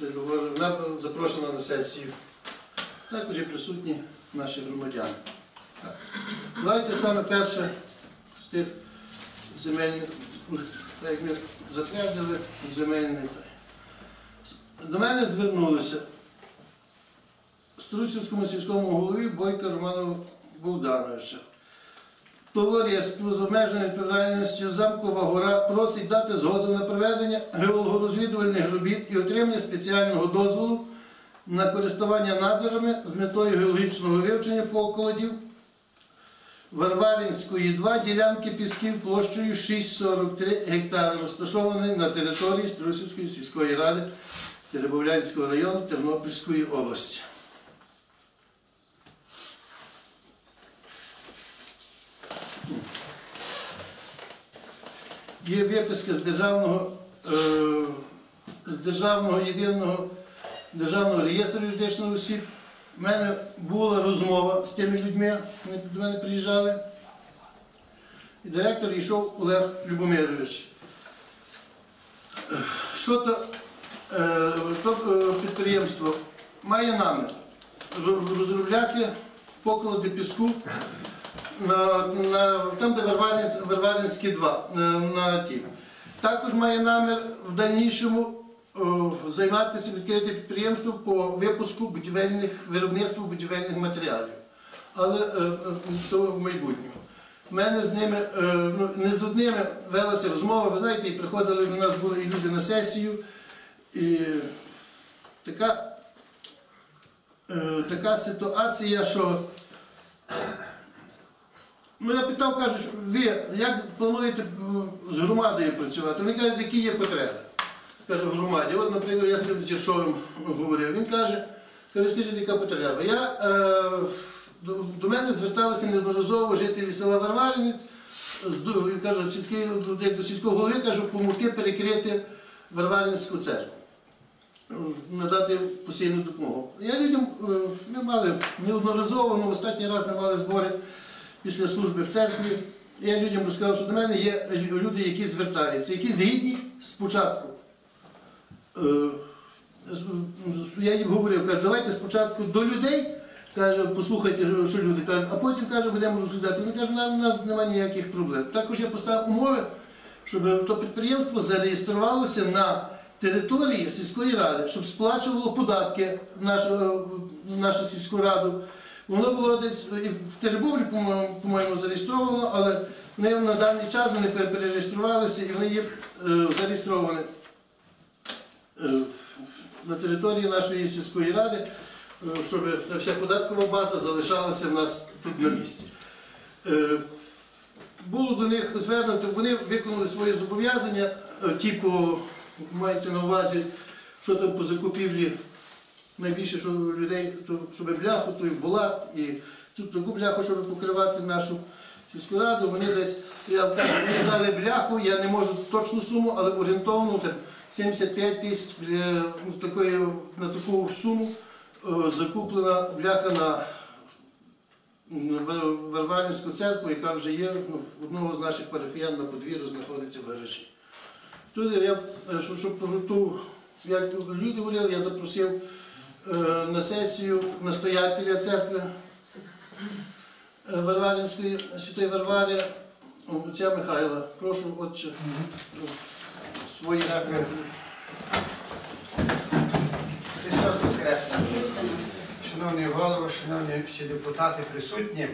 Вона запрошена на сесію. Також і присутні наші громадяни. Давайте саме перше з тих земельних, як ми затвердили земельний. До мене звернулися Струсівському сільському голові Бойка Роману Богдановича. Товариство з обмеженою відповідальністю Замкова гора просить дати згоду на проведення геологорозвідувальних робіт і отримання спеціального дозволу на користування надрами з метою геологічного вивчення покладів Варваринської 2 ділянки пісків площею 6,43 гектари, розташованої на території Струсівської сільської ради Теребовлянського району Тернопільської області. Є виписки з державного, е, з державного єдиного державного реєстру юридичних осіб. У мене була розмова з тими людьми, вони до мене приїжджали. І директор йшов Олег Любомирович. Що то, е, то е, підприємство має намір розробляти поклади піску там, де Варваринськ- 2, на, тім. Також має намір в дальнішому о, займатися відкрити підприємство по випуску будівельних виробництва будівельних матеріалів. Але е, е, то в майбутньому. У мене з ними е, ну, не з одними велася розмова. Ви знаєте, і приходили до нас були і люди на сесію. І така, е, така ситуація, що Ну, я питав, кажу, ви як плануєте з громадою працювати? Вони кажуть, які є потреби. Кажу, в громаді. От, наприклад, я з тим Зіршовим говорив. Він каже, каже, скажіть, яка потреба? Я, е, до, до мене зверталися неодноразово жителі села Варваринець, з до- сільський, як до сільського голови, кажу, допомогти перекрити Варваринську церкву. Надати постійну допомогу. Я людям, е, ми мали неодноразово, ну, останній раз ми мали збори після служби в церкві. Я людям розказав, що до мене є люди, які звертаються, які згідні спочатку. Е, Я їм говорив, кажу, давайте спочатку до людей, каже, послухайте, що люди кажуть, а потім каже, будемо розглядати. Кажуть, нам у нас немає ніяких проблем. Також я поставив умови, щоб то підприємство зареєструвалося на території сільської ради, щоб сплачувало податки нашу, в нашу сільську раду. Воно було десь і в Теребовлі, по-моєму, зареєстровано, але на даний час вони перереєструвалися і вони є е, зареєстровані е, на території нашої сільської ради, е, щоб вся податкова база залишалася в нас тут на місці. Е, Було до них звернуто, вони виконали свої зобов'язання, е, ті по, мається на увазі, що там по закупівлі найбільше, що людей, то, щоб бляху, то і булат, і тут таку бляху, щоб покривати нашу сільську раду, вони десь, я кажу, вони дали бляху, я не можу точну суму, але орієнтовно там 75 тисяч е, ну, такої, на таку суму е, закуплена бляха на Вар- церкву, яка вже є ну, одного з наших парафіян на подвір'ю знаходиться в гаражі. Тут я, щоб, щоб ту, як люди говорили, я запросив на сесію настоятеля церкви е, Варваринської Святої Варвари, отця Михайла. Прошу, отче, е, свої Дякую. Христос Воскрес! Шановні голови, шановні всі депутати присутні.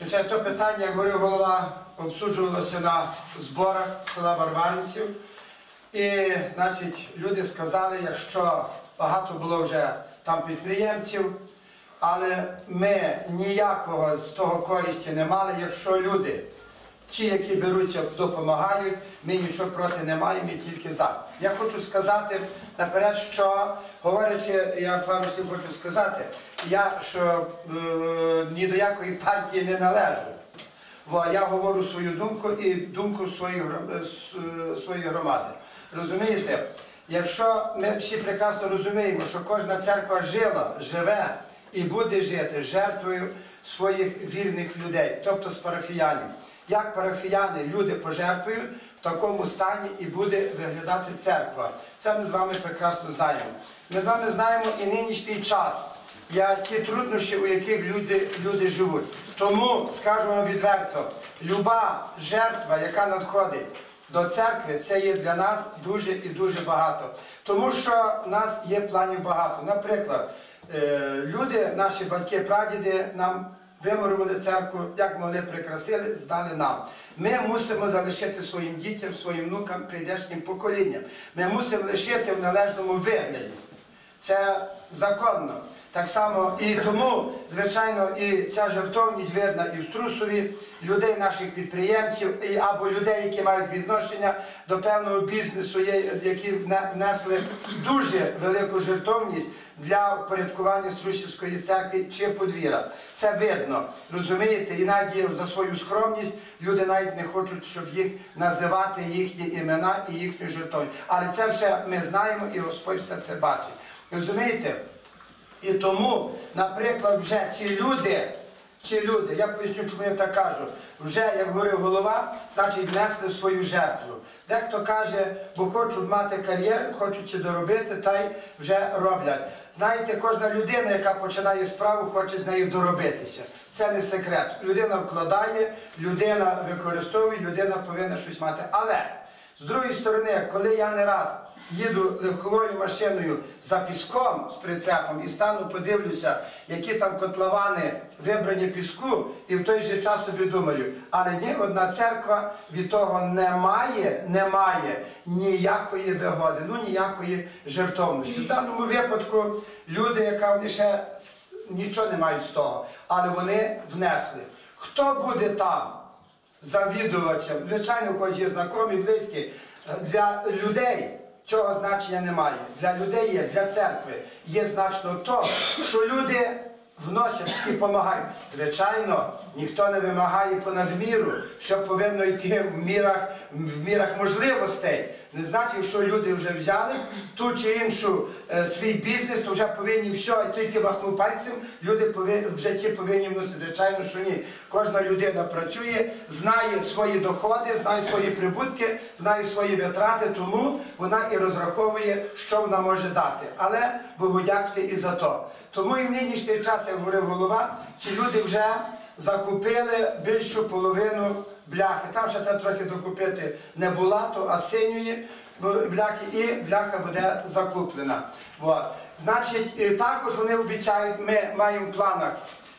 Звичайно, то питання, як говорив голова, обсуджувалося на зборах села Барваринців. І значить, люди сказали, якщо багато було вже там підприємців, але ми ніякого з того користі не мали, якщо люди, ті, які беруться, допомагають, ми нічого проти не маємо, ми тільки за. Я хочу сказати наперед, що говорячи, я пару слів хочу сказати, я що е, ні до якої партії не належу. Бо я говорю свою думку і думку е, е, своєї громади. Розумієте? Якщо ми всі прекрасно розуміємо, що кожна церква жила, живе і буде жити жертвою своїх вірних людей, тобто з парафіянів. Як парафіяни люди пожертвують, в такому стані і буде виглядати церква. Це ми з вами прекрасно знаємо. Ми з вами знаємо і нинішній час, я, ті труднощі, у яких люди, люди живуть. Тому, скажемо відверто, люба жертва, яка надходить до церкви, це є для нас дуже і дуже багато. Тому що в нас є планів багато. Наприклад, е, люди, наші батьки, прадіди нам вимурували церкву, як могли прикрасили, здали нам. Ми мусимо залишити своїм дітям, своїм внукам, прийдешнім поколінням. Ми мусимо лишити в належному вигляді. Це законно. Так само і тому, звичайно, і ця жертовність видна і в Струсові, людей наших підприємців, або людей, які мають відношення до певного бізнесу, які внесли дуже велику жертовність для впорядкування Струсівської церкви чи подвір'я. Це видно, розумієте, і навіть за свою скромність люди навіть не хочуть, щоб їх називати їхні імена і їхню жертовність. Але це все ми знаємо і Господь все це бачить. Розумієте? І тому, наприклад, вже ці люди, ці люди, я поясню, чому я так кажу, вже, як говорив голова, значить внесли свою жертву. Дехто каже, бо хочуть мати кар'єру, хочуть це доробити, та й вже роблять. Знаєте, кожна людина, яка починає справу, хоче з нею доробитися. Це не секрет. Людина вкладає, людина використовує, людина повинна щось мати. Але з другої сторони, коли я не раз їду легковою машиною за піском з прицепом і стану, подивлюся, які там котловани вибрані піску, і в той же час собі думаю, але ні одна церква від того не має, не має ніякої вигоди, ну ніякої жертовності. В даному випадку люди, яка вони ще нічого не мають з того, але вони внесли. Хто буде там? завідувачем, звичайно, когось є знайомі, близькі. Для людей цього значення немає. Для людей є, для церкви є значно то, що люди вносять і допомагають. Звичайно, ніхто не вимагає понад міру, що повинно йти в мірах, в мірах можливостей. Не значить, що люди вже взяли ту чи іншу е, свій бізнес, то вже повинні все, і тільки махнув пальцем, люди повинні, в житті повинні вносити. Звичайно, що ні. Кожна людина працює, знає свої доходи, знає свої прибутки, знає свої витрати, тому вона і розраховує, що вона може дати. Але Богу дякувати і за то. Тому і в нинішній час, як говорив голова, ці люди вже закупили більшу половину бляхи. Там ще треба трохи докупити не булату, а синьої бляхи, і бляха буде закуплена. Значить, також вони обіцяють, ми маємо в планах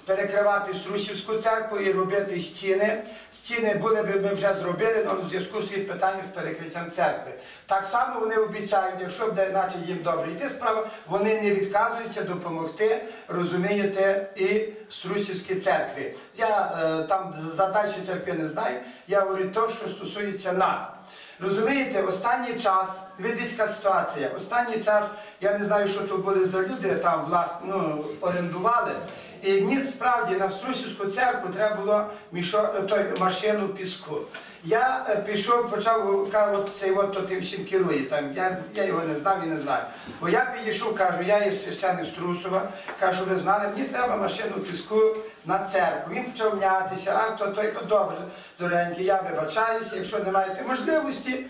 перекривати Струсівську церкву і робити стіни. Стіни були б ми вже зробили, але в зв'язку з питанням з перекриттям церкви. Так само вони обіцяють, якщо буде наче їм добре йти справа, вони не відказуються допомогти, розумієте, і Струсівській церкві. Я е, там за далі церкви не знаю, я говорю те, що стосується нас. Розумієте, останній час, видицька ситуація, останній час, я не знаю, що то були за люди, там власне ну, орендували. І мені справді на Струсівську церкву треба було мішо, той, машину піску. Я е, пішов, почав, кажу, цей от то тим всім керує. Там, я, я його не знав і не знаю. Бо я підійшов, кажу, я є священник Струсова, кажу, ви знали, мені треба машину піску на церкву. Він почав м'ятися, а то той добре, дорогенький, я вибачаюся, якщо не маєте можливості.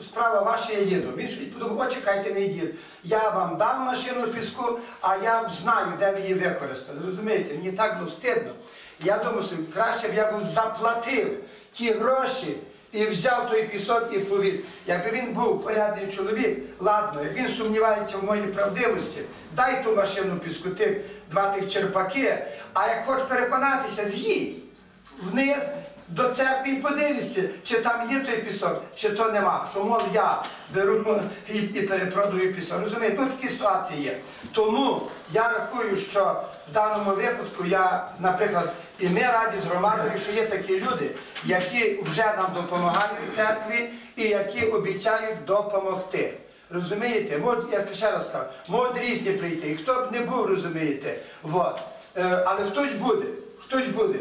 Справа ваша, я їду. Він ж подумав, о, не йдіть. Я вам дам машину піску, а я знаю, де ви її використали. Розумієте, мені так було встидно. Я думав, собі, краще б я був заплатив ті гроші і взяв той пісок і повіз. Якби він був порядний чоловік, ладно, як він сумнівається в моїй правдивості, дай ту машину піску, тих два тих черпаки, а як хочеш переконатися, з'їдь вниз до церкви і подивишся, чи там є той пісок, чи то нема. Що, мов, я беру і, і перепродаю пісок. Розумієте, ну такі ситуації є. Тому я рахую, що в даному випадку я, наприклад, і ми раді з громадою, що є такі люди, які вже нам допомагають в церкві і які обіцяють допомогти. Розумієте? Мод, я ще раз кажу, можуть різні прийти. І хто б не був, розумієте. Вот. Е, але хтось буде, хтось буде.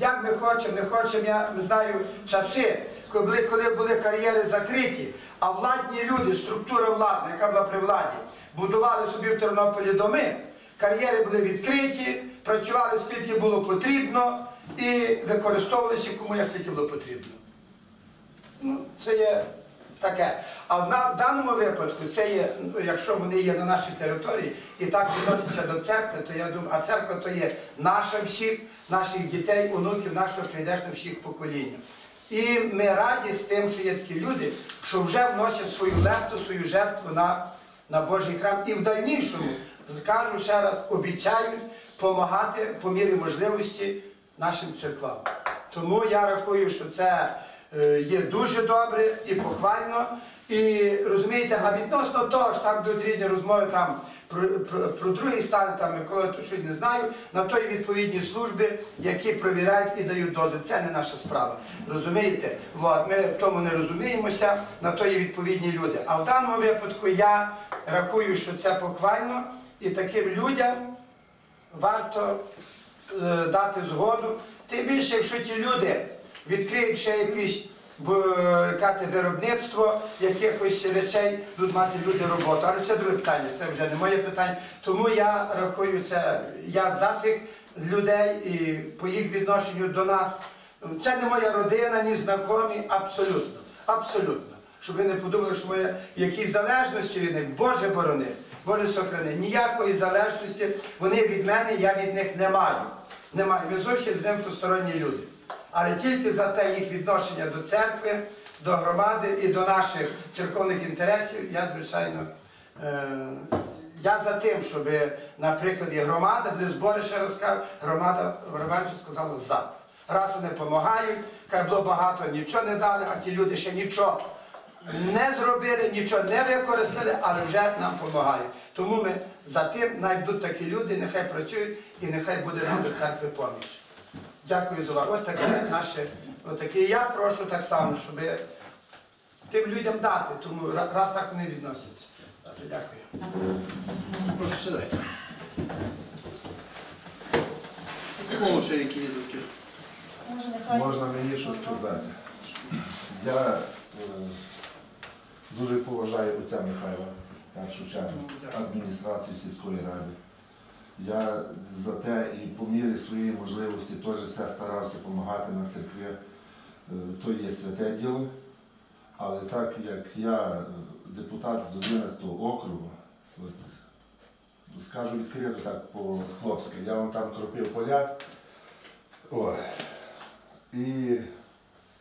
Як ми хочемо, не хочемо, я знаю часи, коли, коли були кар'єри закриті, а владні люди, структура владна, яка була при владі, будували собі в Тернополі доми, кар'єри були відкриті, працювали скільки було потрібно і використовувалися кому як скільки було потрібно. Ну, це є таке. А в даному випадку це є, ну, якщо вони є на нашій території і так відносяться до церкви, то я думаю, а церква то є наша всіх, наших дітей, онуків, нашого прийдешнього всіх покоління. І ми раді з тим, що є такі люди, що вже вносять свою лепту, свою жертву на, на Божий храм. І в дальнішому, кажу ще раз, обіцяють допомагати по мірі можливості нашим церквам. Тому я рахую, що це е, є дуже добре і похвально. І розумієте, а відносно того ж там йдуть різні розмови там про, про, про другий стан, там Микола щось не знаю, на то є відповідні служби, які провіряють і дають дози. Це не наша справа. Розумієте? От, ми в тому не розуміємося, на то є відповідні люди. А в даному випадку я рахую, що це похвально, і таким людям варто е, дати згоду. Тим більше, якщо ті люди відкриють ще якісь виробництво якихось речей, будуть мати люди роботу. Але це друге питання, це вже не моє питання. Тому я рахую це, я за тих людей і по їх відношенню до нас. Це не моя родина, ні знайомі, абсолютно. Абсолютно. Щоб ви не подумали, що ми якісь залежності від них, Боже борони, Боже сохрани. Ніякої залежності вони від мене, я від них не маю. Не маю. Ми зовсім з ним посторонні люди. Але тільки за те їх відношення до церкви, до громади і до наших церковних інтересів, я, звичайно, е, я за тим, щоб, наприклад, і громада, були збори, ще раз кажу, громада Романчик сказала за. Раз вони допомагають, хай було багато, нічого не дали, а ті люди ще нічого не зробили, нічого не використали, але вже нам допомагають. Тому ми за тим, навіть будуть такі люди, нехай працюють і нехай буде нам до церкви поміч. Дякую за увагу. Ось таке наше, от таке. І я прошу так само, щоб тим людям дати, тому раз так вони відносяться. Добре, Дякую. Прошу сідайте. Кому які нехай Можна мені щось сказати? Я е, дуже поважаю отця Михайла, першу чергу, адміністрацію сільської ради. Я за те і по мірі своєї можливості теж все старався допомагати на церкві. Е, То є святе діло. Але так як я е, депутат з 11 округу, от, скажу відкрито так по-хлопськи, я вон там кропив поля. Ой. І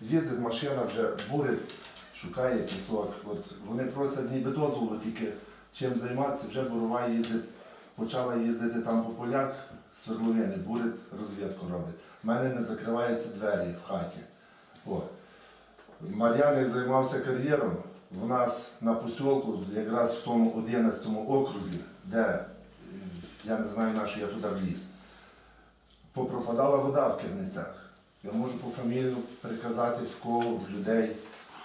їздить машина вже бурить, шукає пісок. От вони просять ніби дозволу тільки чим займатися, вже бурова їздить, почала їздити там по полях, свердловини, бурить, розвідку робить. У мене не закриваються двері в хаті. О. Мар'яник займався кар'єром. В нас на посілку, якраз в тому 11 окрузі, де я не знаю, на що я туди вліз попропадала вода в керницях. Я можу пофамільно приказати, в кого в людей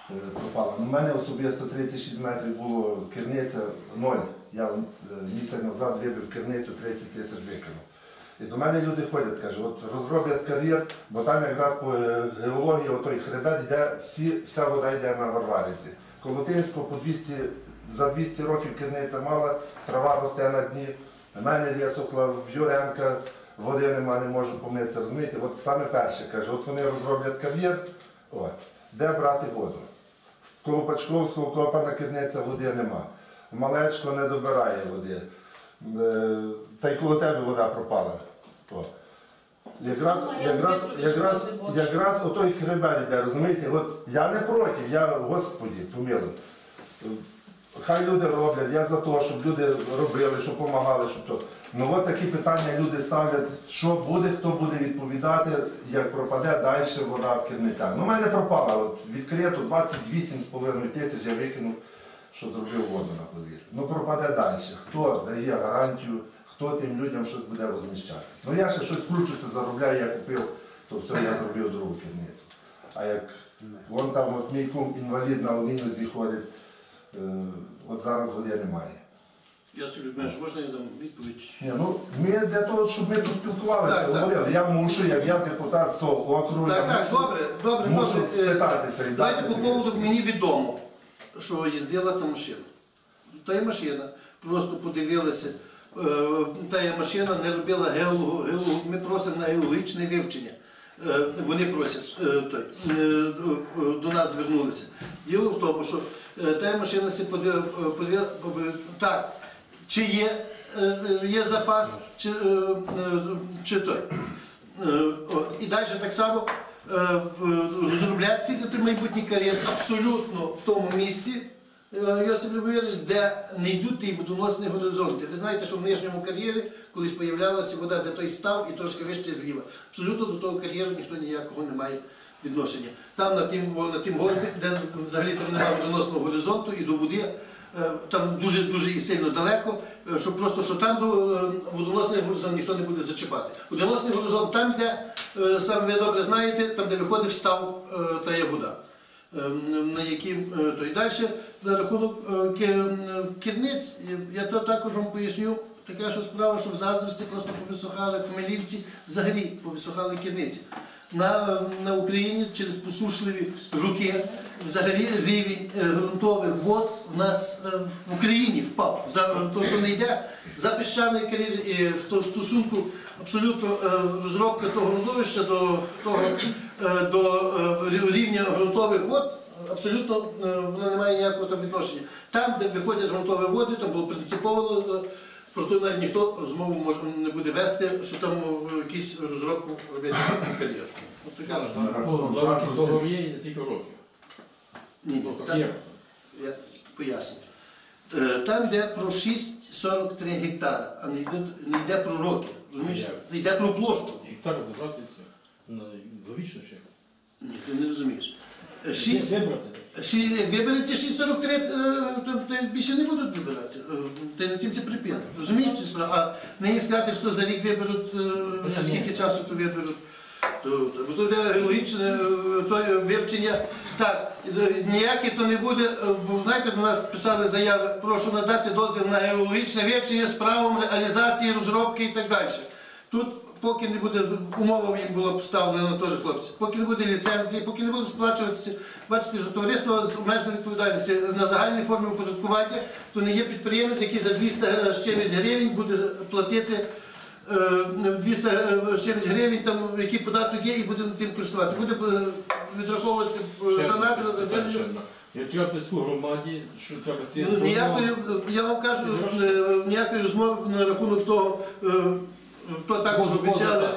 е, пропала. Ну, У мене особисто 36 метрів було керниця ноль. Я е, місяць назад вибив керницю 30 тисяч викинув. І до мене люди ходять, кажуть, от розроблять кар'єр, бо там якраз по е, геології отой хребет йде, всі, вся вода йде на Варвариці. Колотинського по 200, за 200 років керниця мала, трава росте на дні. Мене висохла, в Юренка води нема, не можу помитися, розумієте? От саме перше каже, от вони розроблять кар'єр, де брати воду? В Колопачковського копана керниця води нема. Малечко не добирає води. Е, Та й коло тебе вода пропала. О. Якраз, якраз, якраз, якраз отой хребет йде, розумієте? От я не проти, я, Господі, помилуй. Хай люди роблять, я за те, щоб люди робили, щоб допомагали, щоб то. Ну от такі питання люди ставлять, що буде, хто буде відповідати, як пропаде далі вода в керницях. Ну, в мене пропала, от відкрито 28,5 тисяч я викинув, що зробив воду на подвір'ї. Ну пропаде далі. Хто дає гарантію, хто тим людям щось буде розміщати. Ну я ще щось кручуся, заробляю, я купив, то все, я зробив другу керницю. А як вон там от мій кум інвалід на одній ходить, е, от зараз води немає. Я собі думаю, можна я дам відповідь? Ні, ну ми для того, щоб ми поспілкувалися, говорили. Я мушу, як я депутат з того округу, Так, я так, мушу, добре, добре, мушу добре. Спитатися. Давайте по поводу мені відомо, що їздила та машина. Та є машина. Просто подивилися. Е, Та є машина не робила геологу. Ми просимо на геологічне вивчення. е, вони просять е, до- нас звернулися. Діло в тому, що та машина це подив- подив- е, так, чи є, є запас, чи, той. І далі так само розробляти ці ті майбутні кар'єри абсолютно в тому місці, е, Йосип Любович, де не йдуть ті водоносні горизонти. Ви знаєте, що в нижньому кар'єрі колись появлялася вода, де той став і трошки вище зліва. Абсолютно до того кар'єру ніхто ніякого не має відношення. Там на тим горбі, де взагалі там немає водоносного горизонту і до води. Е, Там дуже дуже і сильно далеко, е, що просто що там е, водоносний горизонт ніхто не буде зачіпати. Водоносний горизонт там, де саме ви добре знаєте, там де виходить встав е, та є вода. На е, то і далі за рахунок керниць, я то також вам поясню. Така що справа, що в заздрості просто повисохали помилівці, взагалі повисохали керниці. На, на Україні через посушливі роки взагалі рівень ґрунтових вод в нас е, в Україні впав. Тобто не йде за піщаний кар'єр і в стосунку абсолютно е, розробка того ґрунтовища до, того, е, до е, рівня ґрунтових вод абсолютно е, воно не має ніякого там відношення. Там, де виходять ґрунтові води, там було принципово. е, про то навіть ніхто розмову може не буде вести, що там е, якісь розробку робити кар'єр. От така розмова. Договор є і скільки років? Ні, там- я поясню. Е, Там йде про 6,43 гектара, а не йде, не йде про роки. Розумієш? Не йде про площу. Гектар забрати все. Ну, ще. Ні, ти не розумієш. Е, Вибрати. Ші- Виберете 6,43, е, то, то більше не будуть вибирати. Е, Ти на тим це припинено. Розумієш цю справу? А не сказати, що за рік виберуть, е, за скільки часу то виберуть. Бо то йде логічне е, то вивчення. Так, е, ніяке то не буде, е, знаєте, до нас писали заяви, прошу надати дозвіл на геологічне вивчення з правом реалізації, розробки і так далі. Тут поки не буде умова їм була поставлена теж хлопці, поки не буде ліцензії, поки не буде сплачуватися, бачите, що товариство з обмеженою відповідальністю на загальній формі оподаткування, то не є підприємець, який за 200 з чимось гривень буде платити. Е, 200 чимось гривень, там який податок є, і буде тим користувати. Буде е, відраховуватися е, за надра, за землю. Я треба писку громаді, що треба ти. Ну, Ніякої, я вам кажу, е, ніякої розмови на рахунок того, е, то також обіцяли.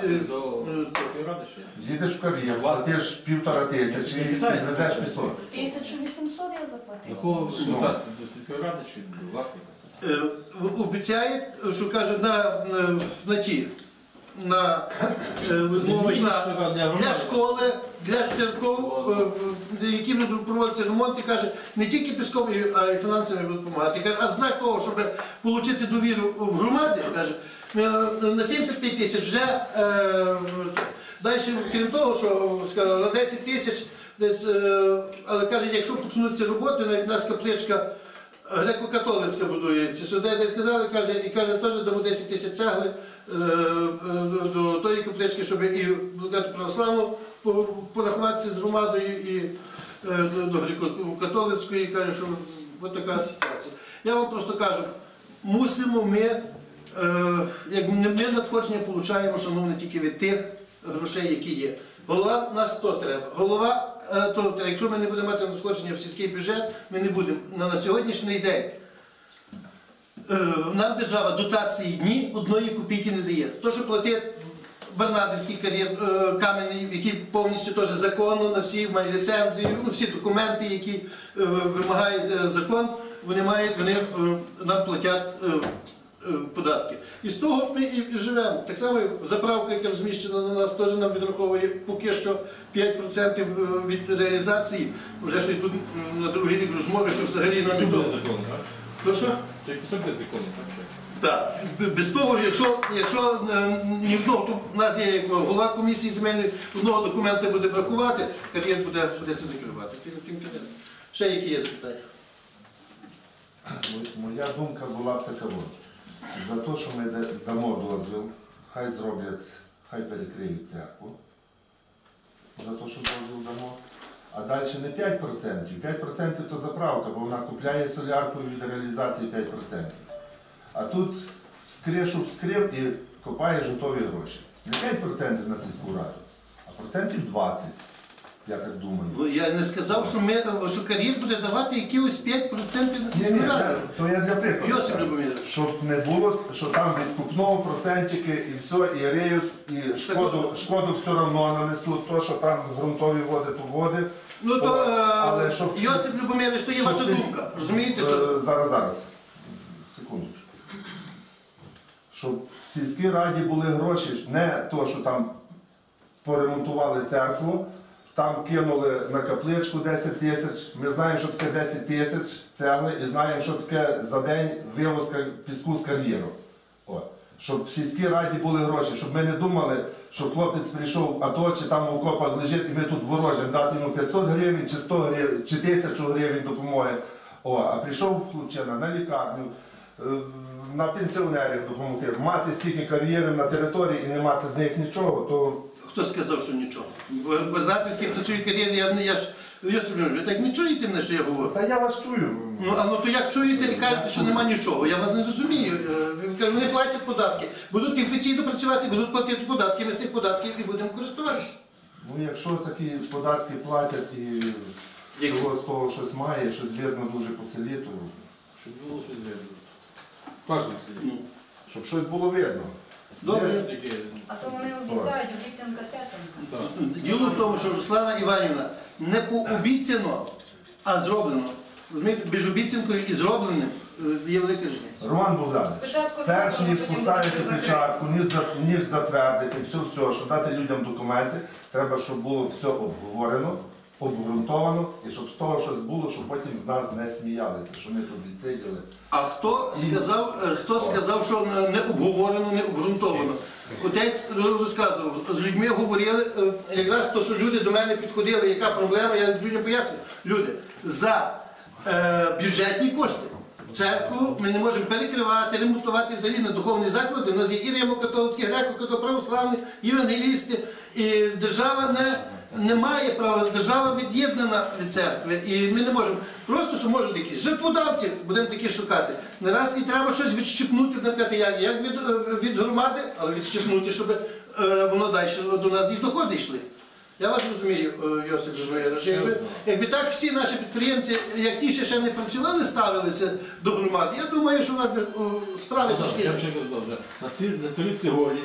Їдеш в кар'єр, платиш півтора тисячі і везеш пісок. 1800 я заплатила. кого за звертатися до сільської ради чи до власника? Е, Обіцяє, що каже, на, на, на ті, на, е, мова для школи, для церков, е, е, які будуть проводитися ремонт, і каже, не тільки піском, а й фінансами будуть допомагати. Каже, а в знак того, щоб отримати довіру в громаді, каже, е, на 75 тисяч вже е, далі, крім того, що сказали, на 10 тисяч десь, е, але каже, якщо почнуться роботи, навіть у нас капличка греко-католицька будується. Сюди десь сказали, каже, і каже, теж дамо 10 тисяч цегли е, е, до тої каплички, щоб і благодати православну по- порахуватися з громадою і е, до, греко-католицької, каже, що от така ситуація. Я вам просто кажу, мусимо ми, як ми надходження отримуємо, шановні, тільки від тих грошей, які є. Голова нас то треба. Голова е, то. Якщо ми не будемо мати надходження в сільський бюджет, ми не будемо на, сьогоднішній день. Е, Нам держава дотації ні одної копійки не дає. То, що платить Бернадівський кар'єр е, кам'яний, який повністю теж законно на всі має ліцензію, ну, всі документи, які вимагає закон, вони мають, вони нам платять податки. І з того ми і живемо. Так само заправка, яка розміщена на нас, теж нам відраховує поки що 5% від реалізації. Вже що і тут на другий рік розмови, що взагалі нам і Буде то. закон, так? Що що? Той кусок де закон, так? Так, без того, якщо, якщо е, ні одного, то в нас є як голова комісії земельної, одного документа буде бракувати, кар'єр буде, буде це закривати. Тим- тим. Ще які є запитання? Моя думка була б така. За те, що ми дамо дозвіл, хай зроблять, хай перекриють церкву. За те, що дозвіл дамо. А далі не 5%. 5% то заправка, бо вона купляє солярку від реалізації 5%. А тут скришу вскрив і копаєш готові гроші. Не 5% на сільську раду, а Процентів 20, я так думаю. Ви- Я не сказав, що ми що кар'єр буде давати якихось 5% на Ні, ні, раду. то я для прикладу. Йосип кажу. Любомирович. Щоб не було, що там відкупного процентики і все, і риють, і шкоду, шкоду все одно нанесло, то, що там ґрунтові води, то води. Ну то Але е, щоб- Йосип Любомирович, то є ваша всі- думка. Розумієте, що Е, Зараз, зараз. Секундочку. Щоб в сільській раді були гроші, не то, що там поремонтували церкву, там кинули на капличку 10 тисяч. Ми знаємо, що таке 10 тисяч цегли, і знаємо, що таке за день вивозка піску з кар'єру. Щоб в сільській раді були гроші, щоб ми не думали, що хлопець прийшов в АТО, чи там в окопах лежить, і ми тут ворожимо дати йому 500 гривень, чи 100 гривень, чи 1000 гривень допомоги. О, а прийшов хлопчина на лікарню, е, на пенсіонерів допомогти, мати стільки кар'єрів на території і не мати з них нічого, то хто сказав, що нічого. Бо бо знаєте, з ким працює кар'єр, я, я ж Йосип Любомирович, ви так не чуєте мене, що я говорю? та я вас чую. Ну, а ну то як чуєте і кажете, що нема нічого? Я вас не розумію. Е, Ви вони платять податки, будуть офіційно працювати, будуть платити податки, ми з тих податків і будемо користуватися. Ну, якщо такі податки платять і Які? всього з того щось має, щось видно дуже по селі, то Щоб було щось видно. В кожному. Ну, щоб щось було видно. Добре. А то вони обіцяють, обіцянка цяцянка. Діло в тому, що Руслана Іванівна не пообіцяно, а зроблено. Розумієте, між обіцянкою і зробленим е, є велика різниця. Роман Богданович, Спочатку перш ніж потім поставити печатку, ніж, за- ніж затвердити все, все, щоб дати людям документи, треба, щоб було все обговорено, обґрунтовано, і щоб з того щось було, щоб потім з нас не сміялися, що ми тут відсиділи. А хто сказав, е, хто сказав, що не- обговорено, не обґрунтовано? Отець розказував, з людьми говорили, е, якраз то, що люди до мене підходили, яка проблема, я людям пояснюю. Люди, за е, бюджетні кошти. Церкву ми не можемо перекривати, ремонтувати взагалі на духовні заклади. У нас є і римо-католицькі, греко-католицькі, євангелісти. І держава не, не має права, держава від'єднана від церкви. І ми не можемо. Просто що можуть якісь жертводавці, будемо такі шукати. Не раз і треба щось відщипнути, наприклад, як, як від, е, від громади, але відщипнути, щоб е, воно далі до нас і доходи йшли. Я вас розумію, е, Йосип Жмирович. Якби, якби так всі наші підприємці, як ті, що ще не працювали, ставилися до громади, я думаю, що у нас би справи Ну, трошки. На столиці голі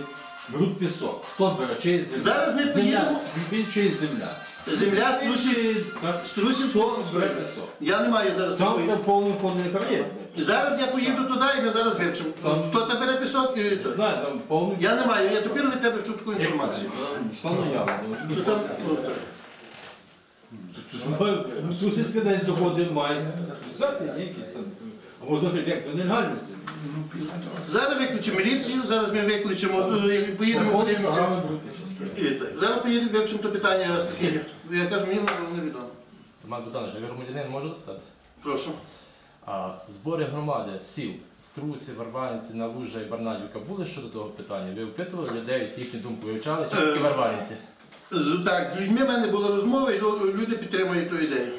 беруть пісок. Хто бере? Чиї земля? Зараз ми земля. поїдемо- Він земля? Земля струсів, Чи- так? Хто бере пісок? Я не маю зараз Там такої. там повний повний кар'єр. Зараз я поїду туди і ми зараз вивчимо. Там- Хто там бере пісок і хто. Знаю, там повний. Я не маю, я тепер від тебе вчу таку інформацію. Слава явно. Що там, ну, так. Сусідський день доходи мають. Знаєте, якісь там. Або знаєте, як до. Зараз виключимо міліцію, зараз ми виключимо, як поїдемо, подивимося. І так. Зараз поїдемо, вивчимо то питання раз таке. Я кажу, мені воно невідомо. Роман Богданович, ви громадянин можу запитати? Прошу. А збори громади, сіл, Струсі, Варваринці, Налужа і Барнадівка були щодо того питання? Ви опитували людей, їхню думку вивчали, чи тільки Е, Варваринці? З- Так, з людьми в мене була розмова, і лю- люди підтримують ту ідею.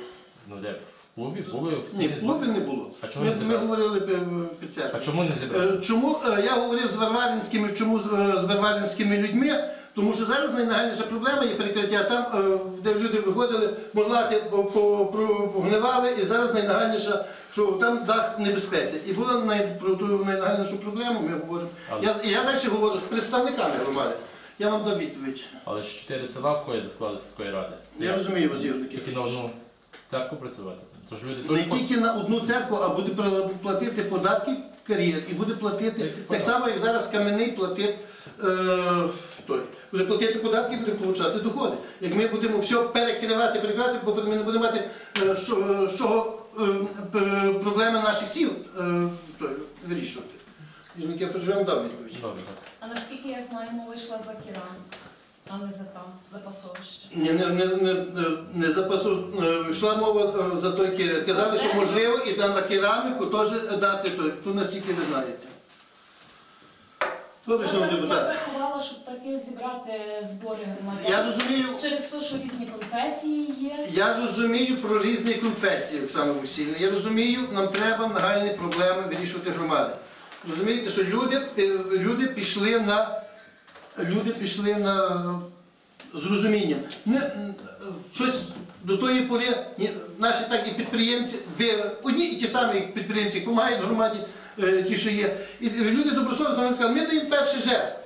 Ну де в клубі були Ні, в клубі не було. А чому Ми, не ми зібрали? говорили під- під А чому не зібрали? Е, Чому е, я говорив з варваринськими, чому з е, з варваринськими людьми? Тому що зараз найнагальніша проблема є перекриття там, е, де люди виходили, морлати по- по- про- погнивали, і зараз найнагальніша, що там дах в небезпеці. І була най, про ту найнагальнішу проблему, ми говоримо. Я, і я далі говорю з представниками громади. Я вам дав відповідь. Але ж чотири села входять до складу сільської ради. Я розумію вас, Юрій Тільки на одну церкву працювати. Тож люди Не теж тільки на одну церкву, а буде платити податки кар'єр і буде платити так само, як зараз кам'яний платить е, той. Буде платити податки, буде отримати доходи. Як ми будемо все перекривати, перекривати, бо ми не будемо мати е, що, е, з чого е, проблеми наших сіл е, той, вирішувати. Я вам дав відповідь. Добре. А наскільки я знаю, мова йшла за Кіран, а не за там, за пасовище. Не, не, не, не, не- не запасу, е, йшла мова е, за той керамік. Казали, що можливо і на, кераміку теж дати той. Тут настільки не знаєте. Добре, шановні Я депутати. рахувала, щоб таки зібрати збори громадян. Я розумію, Через те, що різні конфесії є. я розумію про різні конфесії, Оксана Олексійовна. Я розумію, нам треба нагальні проблеми вирішувати громади. Розумієте, що люди, е, люди пішли на люди пішли на з розумінням. Не, щось до тої пори наші так і підприємці, ви одні і ті самі підприємці допомагають громаді, е, ті, що є. І люди добросовісно вони сказали, ми даємо перший жест.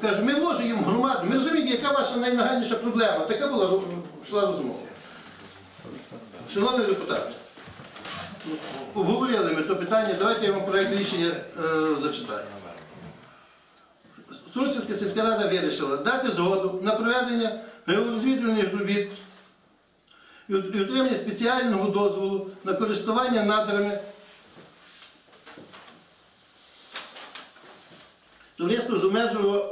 Кажуть, ми вложуємо громаду, ми розуміємо, яка ваша найнагальніша проблема. Така була йшла розмова. Шановні депутати, обговорили ми то питання, давайте я вам проєкт рішення е, зачитаю. Струсівська сільська рада вирішила дати згоду на проведення георозвідувальних робіт і отримання спеціального дозволу на користування надрами Товариство з обмеженою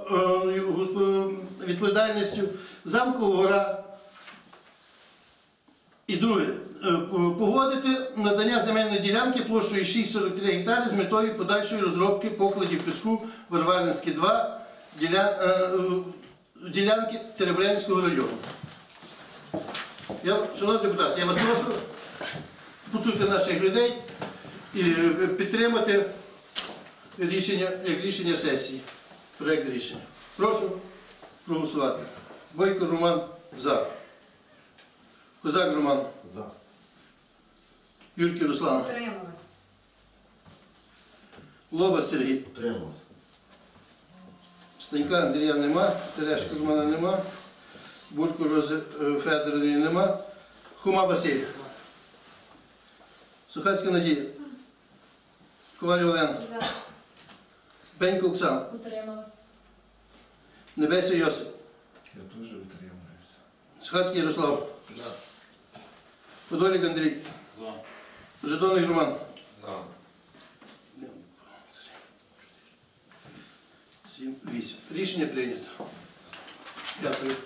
відповідальністю Замкова гора. І друге, е, погодити надання земельної ділянки площею 6,43 гектари з метою подальшої розробки покладів піску Варваринське 2 діля- е, е, ділянки Теребрянського району. Я, шановні депутати, я вас прошу почути наших людей і е, підтримати рішення, як рішення сесії, проєкт рішення. Прошу проголосувати. Бойко Роман за. Козак Роман. За. Юрків Руслан. Утрималась. Лоба Сергій. Утримався. Станька Андрія нема. Терешка Романа нема. Бурко Рози е, нема. Хума Василь. Сухацька Надія. Коваль Олена. Пенько Оксана. Утрималась. Небесю Йосип. Я теж утримуюся. Сухацький Ярослав. Подолік Андрій. За. Житомир Роман. Сім, вісім. Рішення прийнято. Дякую.